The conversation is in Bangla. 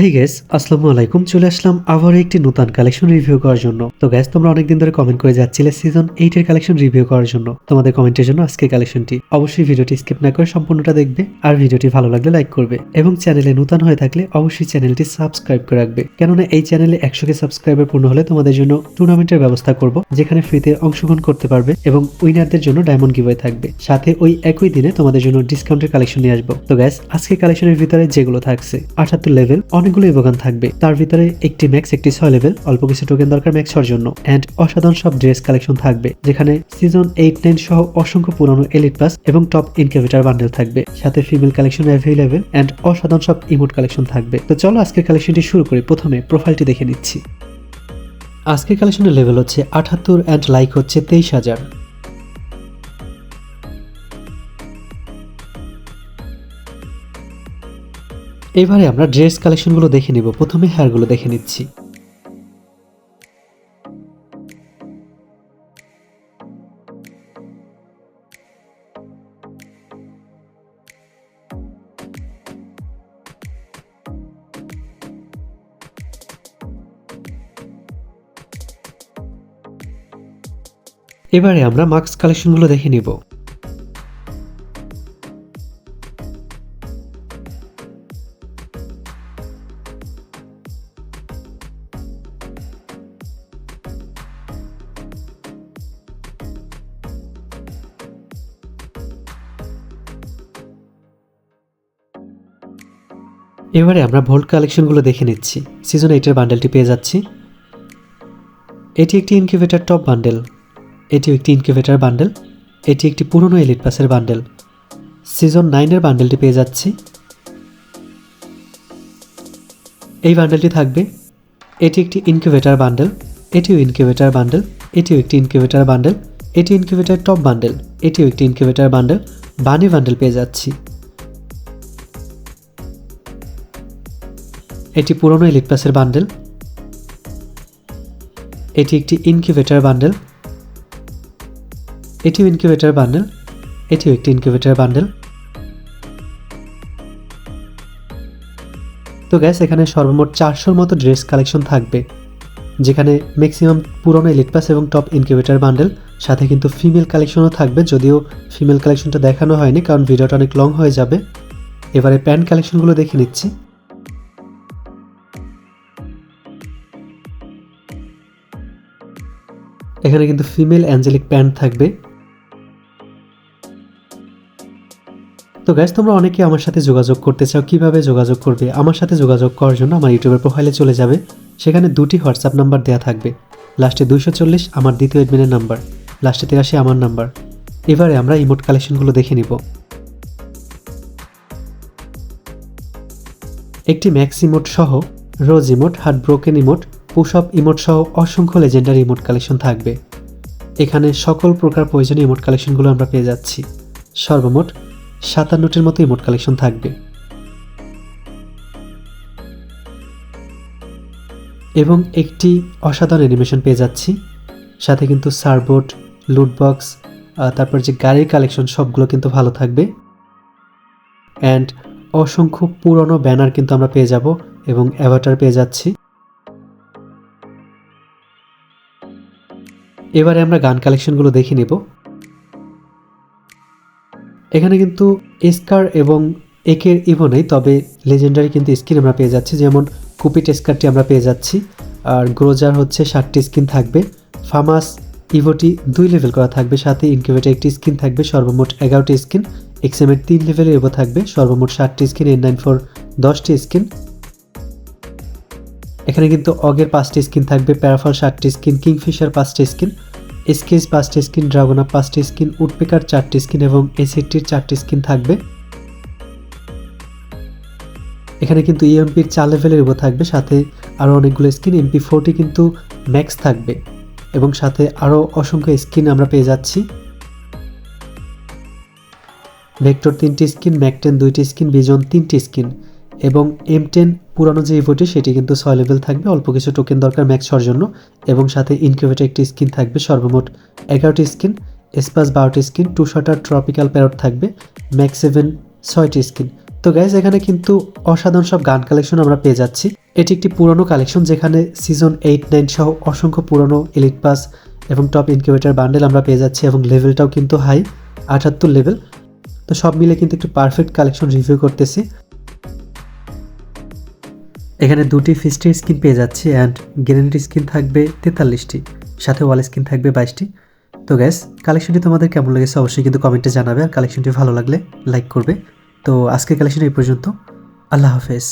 হেই গ্যাস আসসালামু আলাইকুম। চলে আসলাম আবার একটি নতুন কালেকশন রিভিউ করার জন্য। তো গ্যাস তোমরা অনেকদিন ধরে কমেন্ট করে যাচ্ছিলে সিজন এইট এর কালেকশন রিভিউ করার জন্য। তোমাদের কমেন্টের জন্য আজকে কালেকশনটি অবশ্যই ভিডিওটি স্কিপ না করে সম্পূর্ণটা দেখবে আর ভিডিওটি ভালো লাগলে লাইক করবে। এবং চ্যানেলে নতুন হয়ে থাকলে অবশ্যই চ্যানেলটি সাবস্ক্রাইব করে রাখবে। কেননা এই চ্যানেলে একশো কে সাবস্ক্রাইবার পূর্ণ হলে তোমাদের জন্য টুর্নামেন্টের ব্যবস্থা করব, যেখানে ফ্রিতে অংশগ্রহণ করতে পারবে এবং উইনারদের জন্য ডায়মন্ড গিভওয়ে থাকবে। সাথে ওই একই দিনে তোমাদের জন্য ডিসকাউন্টের কালেকশন নিয়ে আসব। তো গ্যাস আজকে কালেকশনের ভিতরে যেগুলো থাকছে আঠাত্তর লেভেল অনেকগুলো ইভোগান থাকবে। তার ভিতরে একটি ম্যাক্স একটি ছয় লেভেল অল্প কিছু টোকেন দরকার ম্যাক্স হওয়ার জন্য। অ্যান্ড অসাধারণ সব ড্রেস কালেকশন থাকবে, যেখানে সিজন এইট নাইন সহ অসংখ্য পুরানো এলিট পাস এবং টপ ইনকিউবেটার বান্ডেল থাকবে। সাথে ফিমেল কালেকশন অ্যাভেলেবেল অ্যান্ড অসাধারণ সব ইমোট কালেকশন থাকবে। তো চলো আজকের কালেকশনটি শুরু করি। প্রথমে প্রোফাইলটি দেখে নিচ্ছি। আজকের কালেকশনের লেভেল হচ্ছে আঠাত্তর অ্যান্ড লাইক হচ্ছে তেইশ হাজার। এবারে আমরা ড্রেস কালেকশনগুলো দেখে নিব। প্রথমে হেয়ারগুলো দেখে নিচ্ছি। এবারে আমরা মাস্ক কালেকশনগুলো দেখে নিব। এবারে আমরা ভোল্ট কালেকশনগুলো দেখে নিচ্ছি। সিজন এইটের বান্ডেলটি পেয়ে যাচ্ছি। এটি একটি ইনকিউবেটার টপ বান্ডেল এটিও একটি ইনকিউবেটার বান্ডেল এটি একটি পুরনো এলিট পাসের বান্ডেল সিজন নাইনের বান্ডেলটি পেয়ে যাচ্ছি। এই বান্ডেলটি থাকবে। এটি একটি ইনকিউবেটার বান্ডেল এটিও ইনকিউবেটার বান্ডেল এটিও একটি ইনকিউবেটার বান্ডেল এটি ইনকিউবেটার টপ বান্ডেল এটিও একটি ইনকিউবেটার বান্ডেল বানি বান্ডেল পেয়ে যাচ্ছি। এটি পুরনো এলিট পাসের বান্ডেল। এটি একটি ইনকিউবেটার বান্ডেল। এটিও ইনকিউবেটার বান্ডেল, এটিও একটি ইনকিউবেটার বান্ডেল। তো গ্যাস এখানে সর্বমোট চারশোর মতো ড্রেস কালেকশন থাকবে, যেখানে ম্যাক্সিমাম পুরনো এলিট পাস এবং টপ ইনকিউবেটার বান্ডেল সাথে কিন্তু ফিমেল কালেকশনও থাকবে, যদিও ফিমেল কালেকশনটা দেখানো হয়নি, কারণ ভিডিওটা অনেক লং হয়ে যাবে। এবারে প্যান্ট কালেকশনগুলো দেখে নিচ্ছি। এখানে কিন্তু ফিমেল অ্যাঞ্জেলিক প্যান্ট থাকবে। তো গ্যাস তোমরা অনেকে আমার সাথে যোগাযোগ করতে চাও, কীভাবে যোগাযোগ করবে? আমার সাথে যোগাযোগ করার জন্য আমার ইউটিউবের প্রোফাইলে চলে যাবে। সেখানে দুটি হোয়াটসঅ্যাপ নাম্বার দেওয়া থাকবে। লাস্টে দুইশো চল্লিশ, আমার দ্বিতীয় এডমিনের নাম্বার লাস্টে তিরাশি, আমার নাম্বার এবারে আমরা ইমোট কালেকশনগুলো দেখে নিব। একটি ম্যাক্স ইমোট সহ rose emote heart broken emote push up emote সহ অসংখ্য লেজেন্ডারি ইমোট কালেকশন থাকবে। এখানে সকল প্রকার প্রয়োজনীয় ইমোট কালেকশনগুলো আমরা পেয়ে যাচ্ছি। সর্বমোট সাতান্নটির মতো ইমোট কালেকশন থাকবে। এবং একটি অসাধারণ অ্যানিমেশন পেয়ে যাচ্ছি। সাথে কিন্তু সারবোর্ড লুটবক্স তারপর যে গাড়ির কালেকশন সবগুলো কিন্তু ভালো থাকবে। অ্যান্ড অসংখ্য পুরনো ব্যানার কিন্তু আমরা পেয়ে যাব এবং অ্যাভাটার পেয়ে যাচ্ছি। এবারে আমরা গান কালেকশনগুলো দেখে নেব। এখানে কিন্তু এসকার এবং একের ইভো নেই, তবে লেজেন্ডারি কিন্তু স্কিন আমরা পেয়ে যাচ্ছি, যেমন কুপিট এসকারটি আমরা পেয়ে যাচ্ছি। আর গ্রোজার হচ্ছে ষাটটি স্কিন থাকবে ফামাস ইভোটি দুই লেভেল করা থাকবে, সাথে ইনকিউবেটার একটি স্কিন থাকবে, সর্বমোট এগারোটি স্কিন এক্সএমের তিন লেভেলের ইভো থাকবে, সর্বমোট ষাটটি স্কিন এন নাইন ফোর দশটি স্কিন এখানে কিন্তু অগের পাঁচটি স্কিন থাকবে, প্যারাফল ষাটটি স্কিন, কিংফিশার পাঁচটি স্কিন এসকেস পাঁচটি স্কিন, ড্রাগনা পাঁচটি স্কিন, উডপেকার চারটি স্কিন এবং এসিটির চারটি স্কিন থাকবে। এখানে কিন্তু ইএমপির চার লেভেলের ইভো থাকবে, সাথে আরও অনেকগুলো স্কিন, এমপি ফোরটি কিন্তু ম্যাক্স থাকবে এবং সাথে আরও অসংখ্য স্কিন আমরা পেয়ে যাচ্ছি। ভেক্টর তিনটি স্কিন, ম্যাকটেন দুইটি স্কিন বিজন তিনটি স্কিন। এবং এম টেন পুরানো যে ইভোটি সেটি কিন্তু ছয় লেভেল থাকবে। অল্প কিছু টোকেন দরকার ম্যাক্স হওয়ার জন্য এবং সাথে ইনকিউবেটার একটি স্কিন থাকবে সর্বমোট এগারোটি স্কিন এসপাস বারোটি skin two shotter tropical parrot থাকবে ম্যাক্স সেভেন ছয়টি স্কিন তো গ্যাস এখানে কিন্তু অসাধারণ সব গান কালেকশন আমরা পেয়ে যাচ্ছি। এটি একটি পুরনো কালেকশন যেখানে সিজন এইট নাইন সহ অসংখ্য পুরনো এলিট পাস এবং টপ ইনকিউবেটার বান্ডেল আমরা পেয়ে যাচ্ছি এবং লেভেলটাও কিন্তু হাই আটাত্তর লেভেল তো সব মিলে কিন্তু একটু পারফেক্ট কালেকশন রিভিউ করতেছি। এখানে দুটি ফিস্টের স্কিন পেয়ে যাচ্ছি অ্যান্ড গ্রেনেড স্কিন থাকবে তেতাল্লিশটি, সাথে ওয়াল স্কিন থাকবে বাইশটি। তো গ্যাস কালেকশনটি তোমাদের কেমন লেগেছে অবশ্যই কিন্তু কমেন্টে জানাবে আর কালেকশনটি ভালো লাগলে লাইক করবে। তো আজকের কালেকশন এই পর্যন্ত। আল্লাহ হাফেজ।